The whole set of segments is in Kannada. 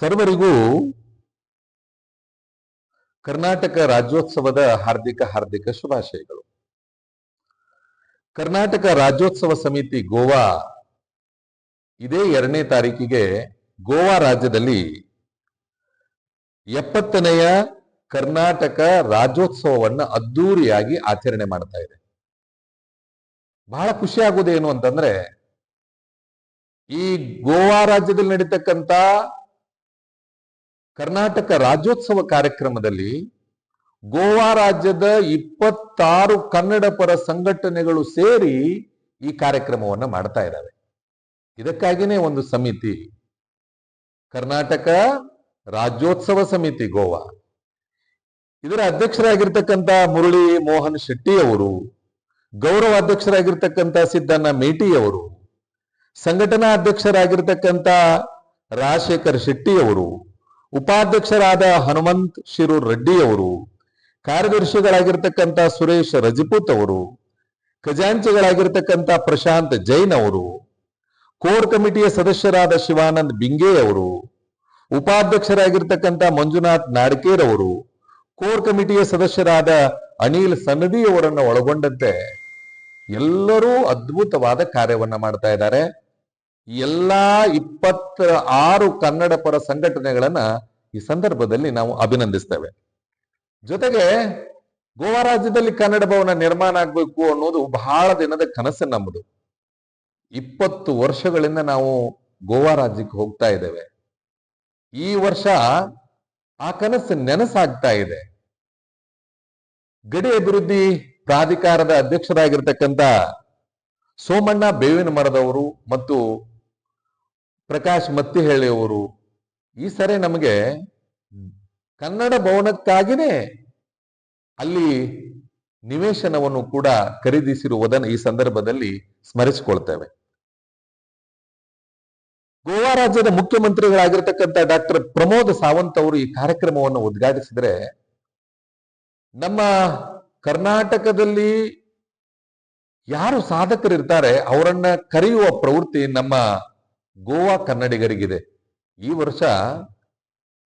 ಸರ್ವರಿಗೂ ಕರ್ನಾಟಕ ರಾಜ್ಯೋತ್ಸವದ ಹಾರ್ದಿಕ ಹಾರ್ದಿಕ ಶುಭಾಶಯಗಳು. ಕರ್ನಾಟಕ ರಾಜ್ಯೋತ್ಸವ ಸಮಿತಿ ಗೋವಾ ಇದೇ ಎರಡನೇ ತಾರೀಕಿಗೆ ಗೋವಾ ರಾಜ್ಯದಲ್ಲಿ ಎಪ್ಪತ್ತನೆಯ ಕರ್ನಾಟಕ ರಾಜ್ಯೋತ್ಸವವನ್ನ ಅದ್ದೂರಿಯಾಗಿ ಆಚರಣೆ ಮಾಡ್ತಾ ಇದೆ. ಬಹಳ ಖುಷಿ ಆಗುವುದೇನು ಅಂತಂದ್ರೆ ಈ ಗೋವಾ ರಾಜ್ಯದಲ್ಲಿ ನಡೀತಕ್ಕಂತ ಕರ್ನಾಟಕ ರಾಜ್ಯೋತ್ಸವ ಕಾರ್ಯಕ್ರಮದಲ್ಲಿ ಗೋವಾ ರಾಜ್ಯದ ಇಪ್ಪತ್ತಾರು ಕನ್ನಡ ಪರ ಸಂಘಟನೆಗಳು ಸೇರಿ ಈ ಕಾರ್ಯಕ್ರಮವನ್ನು ಮಾಡ್ತಾ ಇದ್ದಾವೆ ಇದಕ್ಕಾಗಿನೇ ಒಂದು ಸಮಿತಿ. ಕರ್ನಾಟಕ ರಾಜ್ಯೋತ್ಸವ ಸಮಿತಿ ಗೋವಾ. ಇದರ ಅಧ್ಯಕ್ಷರಾಗಿರ್ತಕ್ಕಂಥ ಮುರಳಿ ಮೋಹನ್ ಶೆಟ್ಟಿ ಅವರು, ಗೌರವ ಅಧ್ಯಕ್ಷರಾಗಿರ್ತಕ್ಕಂಥ ಸಿದ್ದಣ್ಣ ಮೇಟಿ ಅವರು, ಸಂಘಟನಾ ಅಧ್ಯಕ್ಷರಾಗಿರ್ತಕ್ಕಂಥ ರಾಜಶೇಖರ್ ಶೆಟ್ಟಿ ಅವರು ಉಪಾಧ್ಯಕ್ಷರಾದ ಹನುಮಂತ್ ಶಿರು ರೆಡ್ಡಿ ಅವರು, ಕಾರ್ಯದರ್ಶಿಗಳಾಗಿರ್ತಕ್ಕಂಥ ಸುರೇಶ್ ರಜಪೂತ್ ಅವರು, ಖಜಾಂಚಿಗಳಾಗಿರ್ತಕ್ಕಂಥ ಪ್ರಶಾಂತ್ ಜೈನ್ ಅವರು, ಕೋರ್ ಕಮಿಟಿಯ ಸದಸ್ಯರಾದ ಶಿವಾನಂದ್ ಬಿಂಗೇ ಅವರು, ಉಪಾಧ್ಯಕ್ಷರಾಗಿರ್ತಕ್ಕಂಥ ಮಂಜುನಾಥ್ ನಾಡ್ಕೇರ್ ಅವರು, ಕೋರ್ ಕಮಿಟಿಯ ಸದಸ್ಯರಾದ ಅನಿಲ್ ಸನ್ನದಿ ಅವರನ್ನು ಒಳಗೊಂಡಂತೆ ಎಲ್ಲರೂ ಅದ್ಭುತವಾದ ಕಾರ್ಯವನ್ನ ಮಾಡ್ತಾ ಇದ್ದಾರೆ. ಎಲ್ಲಾ ಇಪ್ಪತ್ತ ಆರು ಕನ್ನಡ ಪರ ಸಂಘಟನೆಗಳನ್ನ ಈ ಸಂದರ್ಭದಲ್ಲಿ ನಾವು ಅಭಿನಂದಿಸ್ತೇವೆ. ಜೊತೆಗೆ ಗೋವಾ ರಾಜ್ಯದಲ್ಲಿ ಕನ್ನಡ ಭವನ ನಿರ್ಮಾಣ ಆಗ್ಬೇಕು ಅನ್ನೋದು ಬಹಳ ದಿನದ ಕನಸು ನಮ್ಮದು ಇಪ್ಪತ್ತು ವರ್ಷಗಳಿಂದ ನಾವು ಗೋವಾ ರಾಜ್ಯಕ್ಕೆ ಹೋಗ್ತಾ ಇದ್ದೇವೆ. ಈ ವರ್ಷ ಆ ಕನಸು ನೆನಸಾಗ್ತಾ ಇದೆ. ಗಡಿ ಅಭಿವೃದ್ಧಿ ಪ್ರಾಧಿಕಾರದ ಅಧ್ಯಕ್ಷರಾಗಿರ್ತಕ್ಕಂಥ ಸೋಮಣ್ಣ ಬೇವಿನ ಮರದವರು ಮತ್ತು ಪ್ರಕಾಶ್ ಮತ್ತಿಹಳ್ಳಿ ಅವರು ಈ ಸರಿ ನಮಗೆ ಕನ್ನಡ ಭವನಕ್ಕಾಗಿನೇ ಅಲ್ಲಿ ನಿವೇಶನವನ್ನು ಕೂಡ ಖರೀದಿಸಿರುವುದನ್ನು ಈ ಸಂದರ್ಭದಲ್ಲಿ ಸ್ಮರಿಸಿಕೊಳ್ತೇವೆ. ಗೋವಾ ರಾಜ್ಯದ ಮುಖ್ಯಮಂತ್ರಿಗಳಾಗಿರ್ತಕ್ಕಂಥ ಡಾಕ್ಟರ್ ಪ್ರಮೋದ್ ಸಾವಂತ್ ಅವರು ಈ ಕಾರ್ಯಕ್ರಮವನ್ನು ಉದ್ಘಾಟಿಸಿದರೆ, ನಮ್ಮ ಕರ್ನಾಟಕದಲ್ಲಿ ಯಾರು ಸಾಧಕರಿರ್ತಾರೆ, ಅವರನ್ನ ಕರೆಯುವ ಪ್ರವೃತ್ತಿ ನಮ್ಮ ಗೋವಾ ಕನ್ನಡಿಗರಿಗಿದೆ. ಈ ವರ್ಷ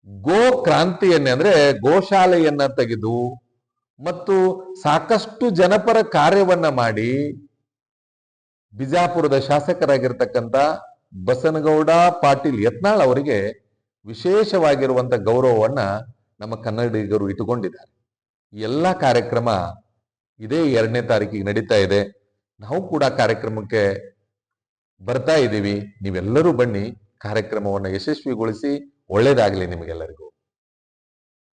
ಗೋ ಕ್ರಾಂತಿಯನ್ನೇ ಅಂದ್ರೆ ಗೋಶಾಲೆಯನ್ನ ತೆಗೆದು ಮತ್ತು ಸಾಕಷ್ಟು ಜನಪರ ಕಾರ್ಯವನ್ನ ಮಾಡಿ ಬಿಜಾಪುರದ ಶಾಸಕರಾಗಿರ್ತಕ್ಕಂಥ ಬಸನಗೌಡ, ಪಾಟೀಲ್ ಯತ್ನಾಳ್ ಅವರಿಗೆ ವಿಶೇಷವಾಗಿರುವಂತ ಗೌರವವನ್ನ ನಮ್ಮ ಕನ್ನಡಿಗರು ಇಟ್ಟುಕೊಂಡಿದ್ದಾರೆ. ಎಲ್ಲ ಕಾರ್ಯಕ್ರಮ ಇದೇ ಎರಡನೇ ತಾರೀಕಿಗೆ ನಡೀತಾ ಇದೆ. ನಾವು ಕೂಡ ಕಾರ್ಯಕ್ರಮಕ್ಕೆ ಬರ್ತಾ ಇದ್ದೀವಿ. ನೀವೆಲ್ಲರೂ ಬನ್ನಿ. ಕಾರ್ಯಕ್ರಮವನ್ನು ಯಶಸ್ವಿಗೊಳಿಸಿ ಒಳ್ಳೇದಾಗಲಿ ನಿಮಗೆಲ್ಲರಿಗೂ.